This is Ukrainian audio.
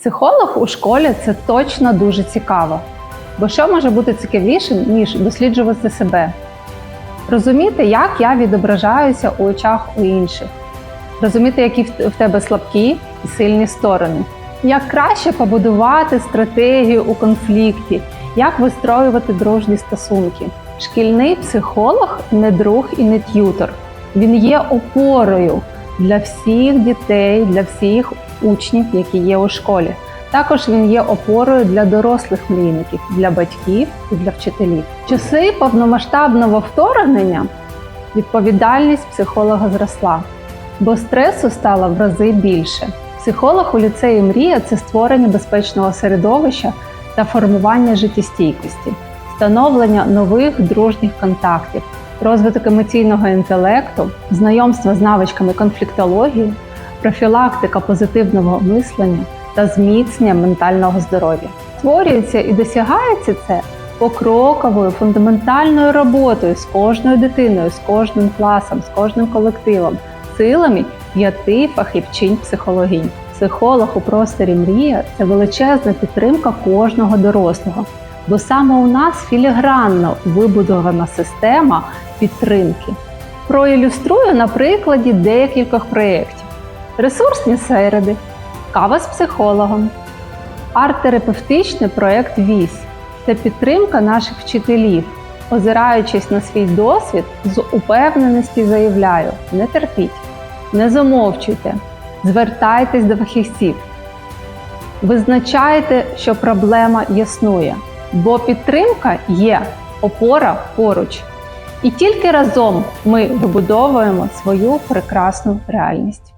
Психолог у школі це точно дуже цікаво. Бо що може бути цікавішим, ніж досліджувати себе? Розуміти, як я відображаюся у очах у інших, розуміти, які в тебе слабкі і сильні сторони, як краще побудувати стратегію у конфлікті, як вистроювати дружні стосунки. Шкільний психолог не друг і не т'ютор. Він є опорою для всіх дітей, для всіх учнів, які є у школі. Також він є опорою для дорослих мрійників, для батьків і для вчителів. Часи повномасштабного вторгнення відповідальність психолога зросла, бо стресу стало в рази більше. Психолог у ліцеї Мрія це створення безпечного середовища та формування життєстійкості, встановлення нових дружніх контактів, розвиток емоційного інтелекту, знайомство з навичками конфліктології, профілактика позитивного мислення та зміцнення ментального здоров'я. Створюється і досягається це покроковою фундаментальною роботою з кожною дитиною, з кожним класом, з кожним колективом, силами п'яти фахівчинь психологінь. Психолог у просторі мрія це величезна підтримка кожного дорослого, бо саме у нас філігранно вибудована система підтримки. Проілюструю на прикладі декількох проєктів: ресурсні середи, кава з психологом, арт-терапевтичний проєкт ВІС це підтримка наших вчителів. Озираючись на свій досвід, з упевненості заявляю: не терпіть, не замовчуйте, звертайтесь до фахівців. Визначайте, що проблема існує, бо підтримка є опора поруч. І тільки разом ми вибудовуємо свою прекрасну реальність.